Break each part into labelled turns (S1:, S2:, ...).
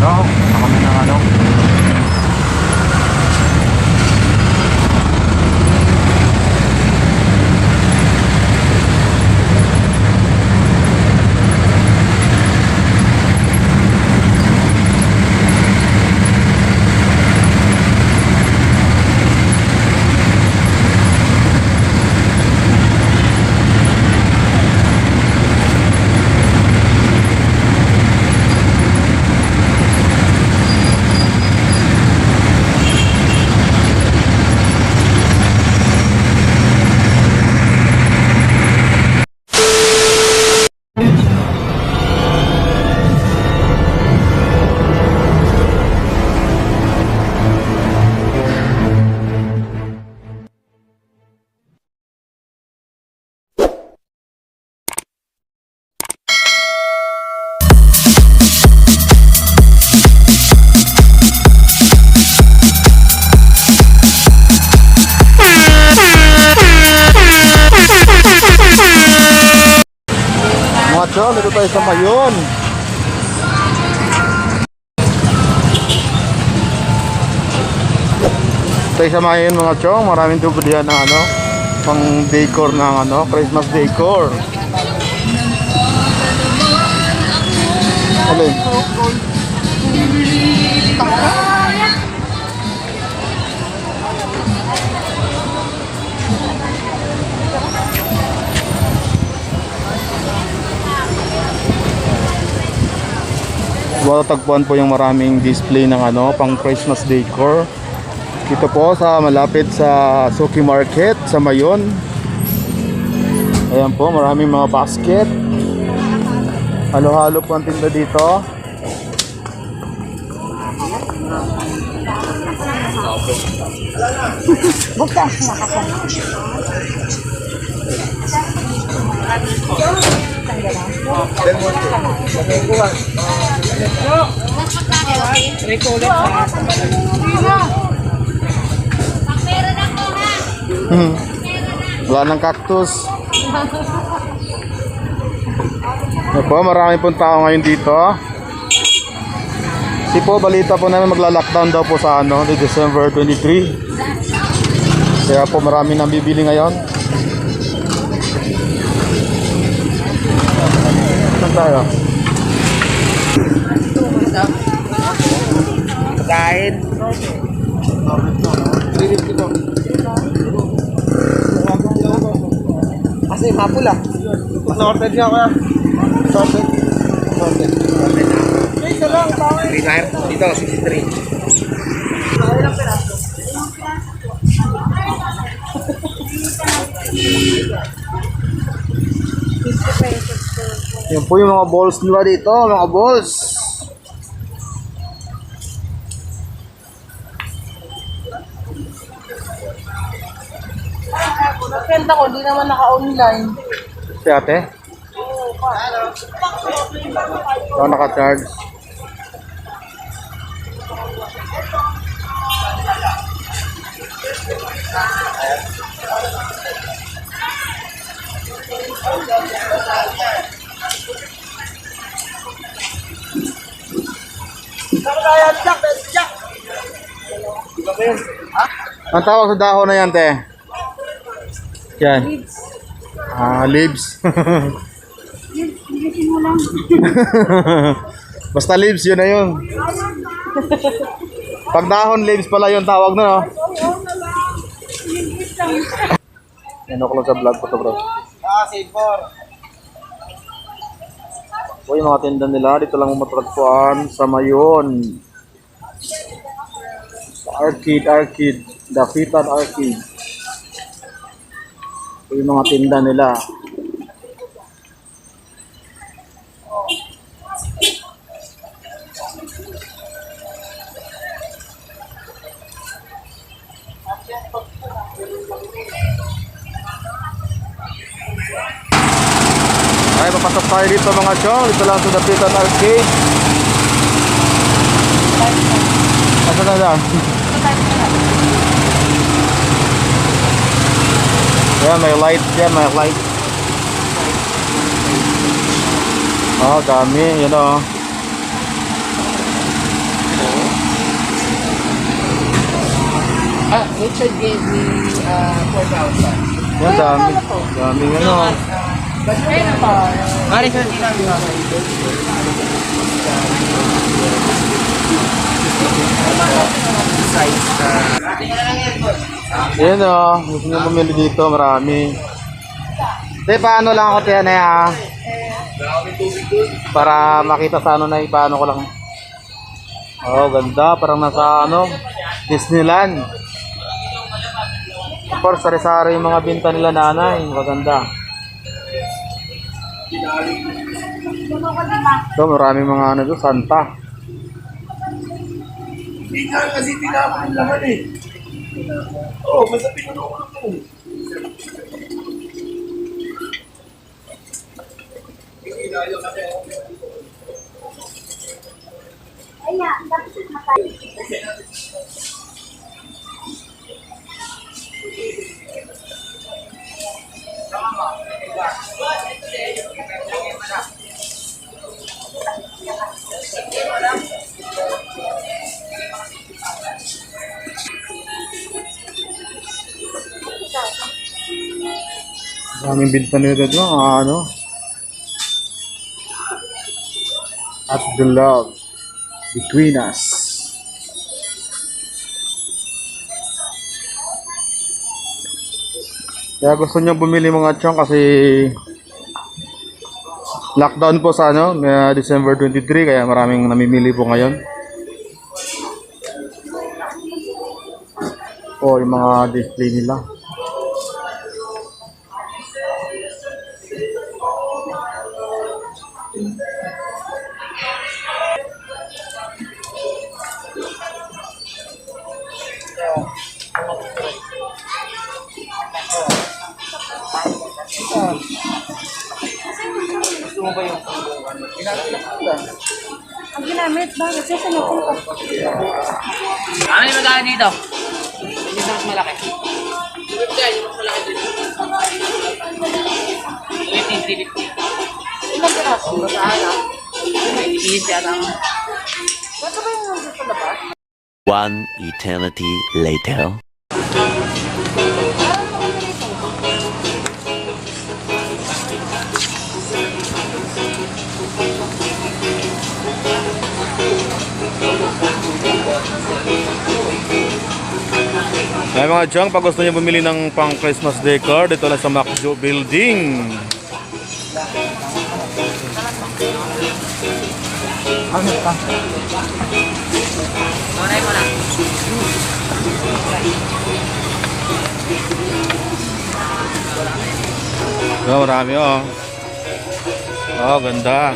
S1: No, tayo sa Mayon. Tayo sa Mayon mga chong, maraming tubo diyan ng ano, pang decor ng ano, Christmas decor. Alin? Matatagpuan po yung maraming display ng ano, pang Christmas decor. Dito po sa malapit sa Suki Market sa Mayon. Ayan po, maraming mga basket. Halo-halo po ang tinda dito.
S2: Bukas na kasi.
S1: Hmm. Wala ng cactus. Ano po, marami pong tao ngayon dito. Si po, balita po namin magla-lockdown daw po sa ano, December 23. Kaya po marami nang bibili ngayon. Tayo?
S3: Kain. Kasi mapula.
S1: Sorted ka kaya? Sorted. Sorted.
S3: Free fire. Dito, 63.
S1: Yan po yung mga balls nila dito, mga balls.
S2: Nakenta ko, di naman naka-online.
S1: Si ate? Ito naka-charge. Ang tawag sa dahon na yan, te? Yan. Ah, leaves.
S2: Bilisin mo lang.
S1: Basta leaves, yun na yun. Pag dahon, leaves pala yung tawag na, no? Yan ako lang sa vlog ko to, bro.
S3: Ah, save for.
S1: Po yung mga tinda nila, dito lang matatagpuan sa Mayon. Sa Arcade, Arcade. Dapitan Arcade. Ito yung mga tinda nila. tayo papasok dito mga chong dito lang sa Dapitan Arcade asa na lang yeah may light yan yeah, may light oh dami yun know.
S3: o Ah, Richard gave me ah, 4,000.
S1: Yan, dami. Dami ano.
S3: Mari, sir, hindi.
S1: Yan o. Gusto nyo bumili dito. Marami. Te, paano lang ako tiyan eh ha? Para makita sa ano na paano ko lang. Oh, ganda. Parang nasa ano, Disneyland. Of course, sari-sari yung mga binta nila nanay. Maganda. So, marami mga ano doon, Santa.
S3: Hindi nga kasi tinapon yung laman eh. Oo, oh, basta pinuno ko lang yun.
S1: Maraming binta nila doon, mga ano. At the love between us. Kaya gusto niyo bumili mga chong kasi lockdown po sa ano, uh, December 23 kaya maraming namimili po ngayon. O yung mga display nila.
S2: Bakit? Sa saan ako ka?
S3: Ano yung magkano dito? Yung mas malaki. Yung mas malaki dito. 2350.
S2: Ilang piraso?
S3: Easy ata.
S2: Ba't ba yung nandito sa labas?
S4: One eternity later.
S1: Ay mga chong, pag gusto niyo bumili ng pang Christmas decor, dito lang sa Macjo Building.
S3: Tunay mo na.
S1: Oh, marami oh. Oh, ganda.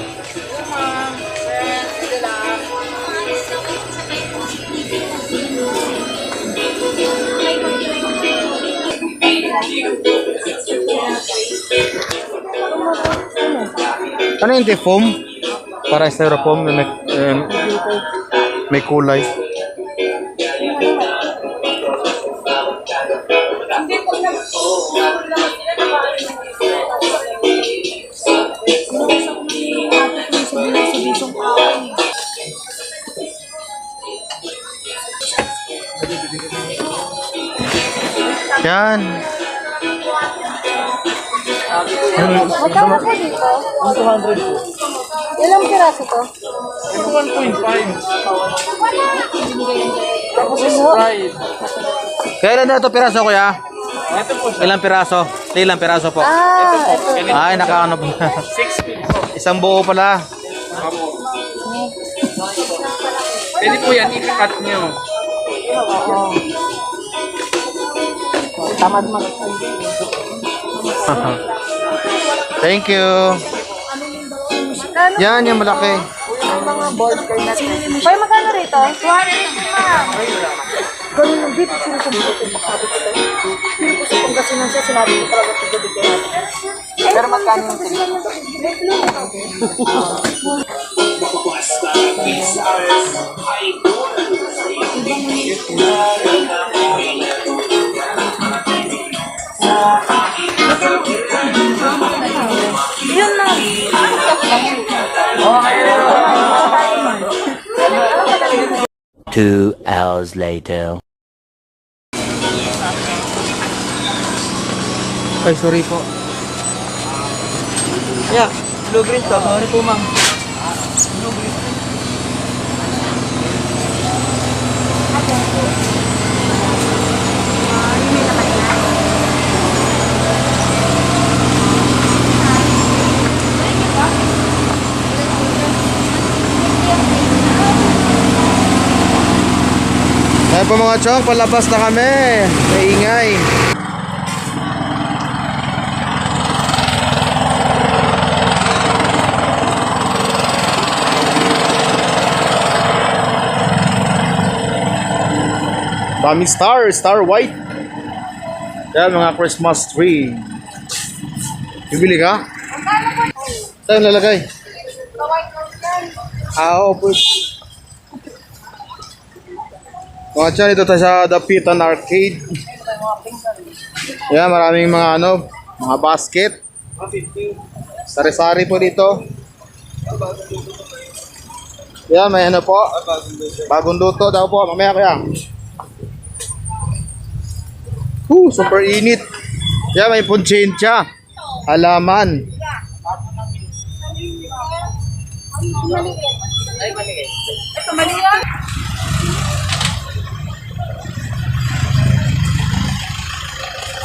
S1: Ano yung foam? Para styrofoam na may, eh, may kulay. Yan.
S2: Magkano po dito? 200 Ilang piraso to?
S1: Kailan na ito piraso kuya? Ilang piraso? Ilang piraso po?
S2: Ah, ito.
S1: Ay, nakaano po. Isang buo pala.
S3: Pwede po yan, ikakat nyo.
S2: Tamad man.
S1: Thank you. Yan, yung malaki.
S2: Yung mga board kayo natin. Bay, magkano rito? 200 ma'am. Ganun lang, dito sila sa buto. Sabi ko tayo. Hindi ko sa Pangasinan siya, sinabi ko talaga ito dito. Pero magkano yung Yun
S4: Two hours later.
S1: Ay, sorry po.
S3: Yeah, blue green to. Sorry po, ma'am.
S1: Ayan po mga chong, palabas na kami. Maingay. Daming star, star white. Yan mga Christmas tree. Bibili ka? Saan lalagay? Ah, oo po. Mga dyan, dito tayo sa Dapitan Arcade. Yan, maraming mga ano, mga basket. Sari-sari po dito. Yan, may ano po. Bagong luto daw po, mamaya kaya. Woo, super init. Yan, may punchensya. Halaman.
S2: Ito,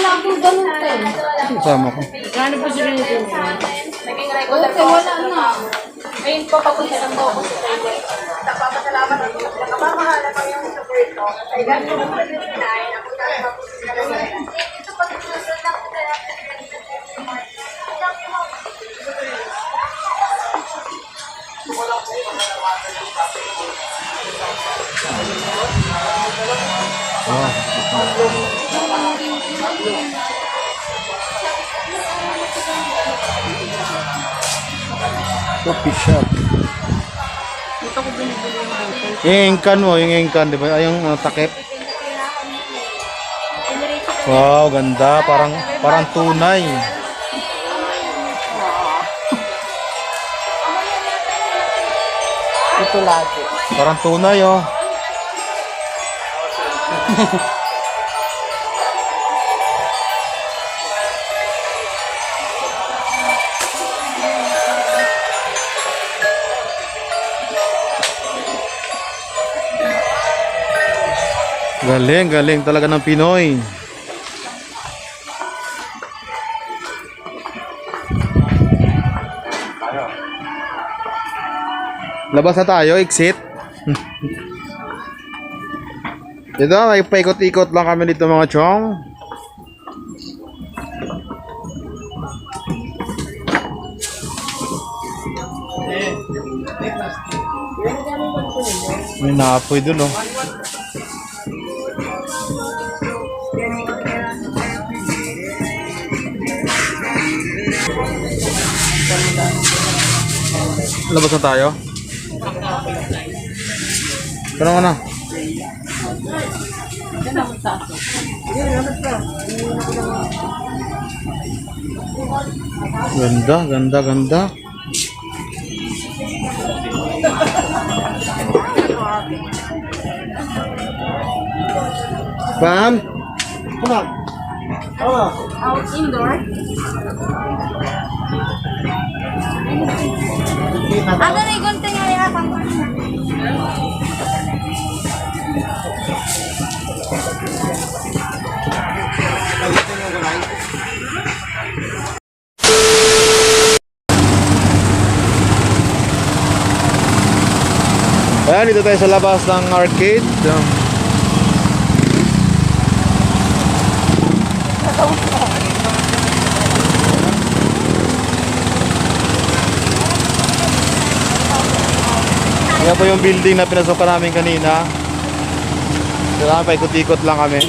S2: lang po ganun tayo?
S1: Kasama ko.
S3: Kano po sila nito?
S2: Naging regular po. wala na. Ayun po, papunta ng po ako sa Thailand. Nagpapasalamat ako. Nakapamahala kami yung support ko. Ay, gano'n pa yung kinain. Ako na lang Ito pag susunod na ko
S1: Coffee shop. Yung engkan mo, yung engkan, di ba? Ay, yung uh, takip. Wow, ganda. Parang parang tunay.
S3: Ito lagi.
S1: Parang tunay, oh. Galing, galing talaga ng Pinoy. Labas na tayo, exit. Dito, may paikot-ikot lang kami dito mga chong. May naapoy dun oh. Labas na tayo? Tanong ka na. Ganda, ganda, ganda. Pam? Come
S2: Out indoor. Ano rin gunting nga yan?
S1: Ayan, dito tayo sa labas ng arcade. Um, Ayan po yung building na pinasokan namin kanina. Kailangan pa ikot-ikot lang kami.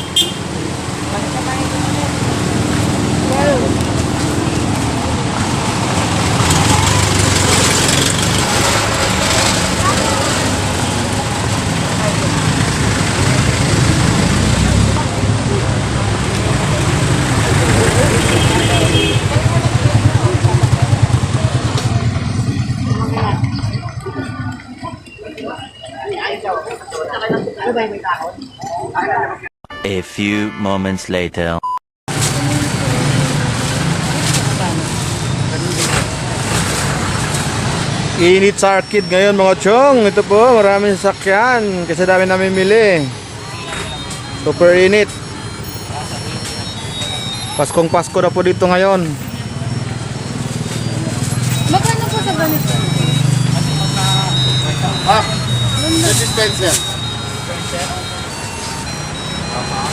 S4: A few moments later.
S1: Init sa arcade ngayon mga chong. Ito po, maraming sasakyan. Kasi dami namimili. Super init. Paskong Pasko na po dito ngayon.
S2: Magkano po sa ganito?
S1: Ah!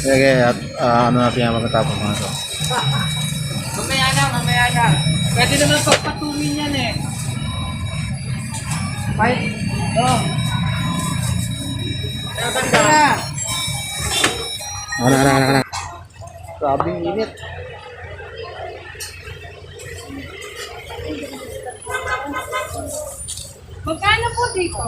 S1: Sige, at ah, ano natin yung magkatapos mga to.
S3: Mamaya na, mamaya na. Pwede naman pagpatungin yan eh. Fight. Oh. Tara na.
S1: Ano, ano, ano, ano. Grabe yung init.
S2: Magkano po dito?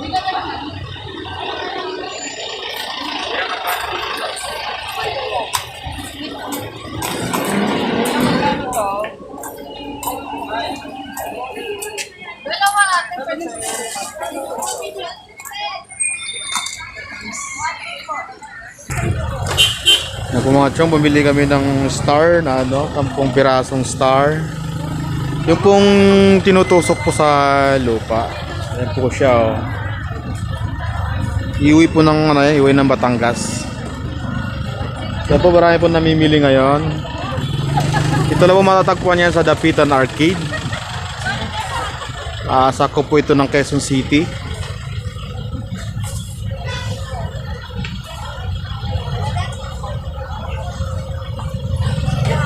S1: Yan po mga chong, bumili kami ng star na ano, tampong pirasong star. Yung pong tinutusok po sa lupa. Yan po siya oh. Iuwi po ng ano iuwi ng Batangas. Yan po marami po namimili ngayon. Ito lang po matatagpuan yan sa Dapitan Arcade. Ah, sakop po ito ng Quezon City.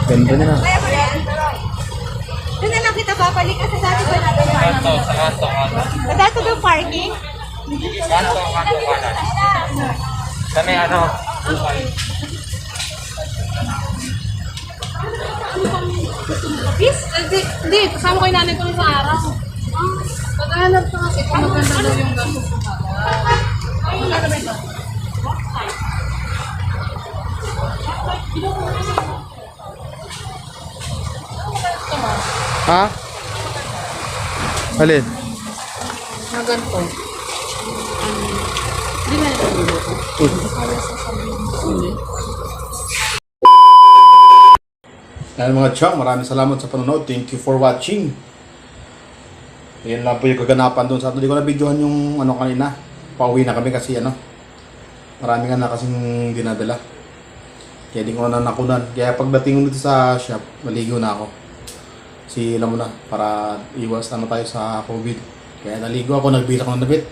S1: Ganda na.
S2: Doon na lang kita babalik kasi dati ba natin parking? Sa dati daw parking?
S3: Kanto, kanto, kanan. Kami ano?
S2: Yes? Hindi, hindi. Kasama ko yung nanay ko sa araw. Ah, Pag-ahanap ka kasi kung maganda daw yung gastos ko.
S1: Ha? Alin?
S2: Na ganito. Hindi na
S1: Yan mga chong, maraming salamat sa panonood. Thank you for watching. Yan lang po yung kaganapan doon sa ato. Hindi ko na videohan yung ano kanina. Pauwi na kami kasi ano. Marami nga na kasing dinadala. Kaya di ko na nakunan. Kaya pagdating ko sa shop, maligo na ako. Si alam mo na, para iwas naman tayo sa COVID. Kaya naligo ako, nagbilak ng damit.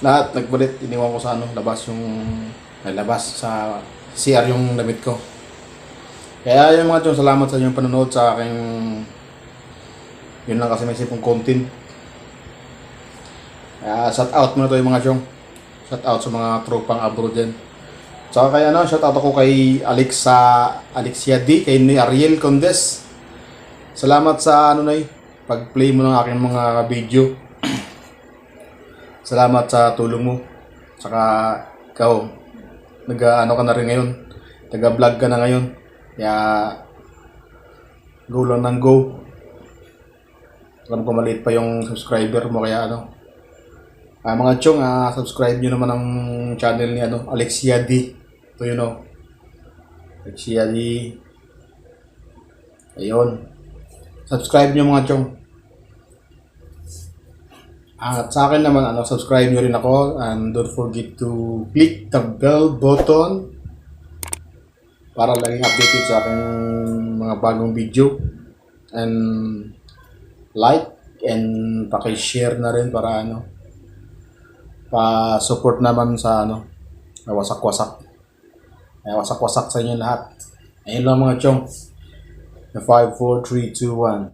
S1: Lahat, nagbalit, iniwan ko sa ano, labas yung, ay, labas sa CR yung damit ko. Kaya yung mga chong, salamat sa inyong panonood sa aking yun lang kasi may sipong content. Kaya shout out muna to yung mga chong. Shout out sa mga tropang abroad dyan. Tsaka kay ano, shout out ako kay Alexa, Alexia D, kay ni Ariel Condes. Salamat sa ano na pag-play mo ng aking mga video. Salamat sa tulong mo. Tsaka ikaw, nag ano ka na rin ngayon. Taga-vlog ka na ngayon. Kaya go lang ng go. Alam ko maliit pa yung subscriber mo kaya ano. Ah, mga chong, ah, subscribe nyo naman ang channel ni ano, Alexia D. Ito yun o. Alexia D. Ayun. Subscribe nyo mga chong. At sa akin naman, ano, subscribe nyo rin ako. And don't forget to click the bell button para laging updated sa aking mga bagong video. And like and paki-share na rin para ano pa-support naman sa ano wasak-wasak. Ay wasak-wasak sa inyo lahat. Ayun lang mga chong. 5, 4, 3, 2, 1.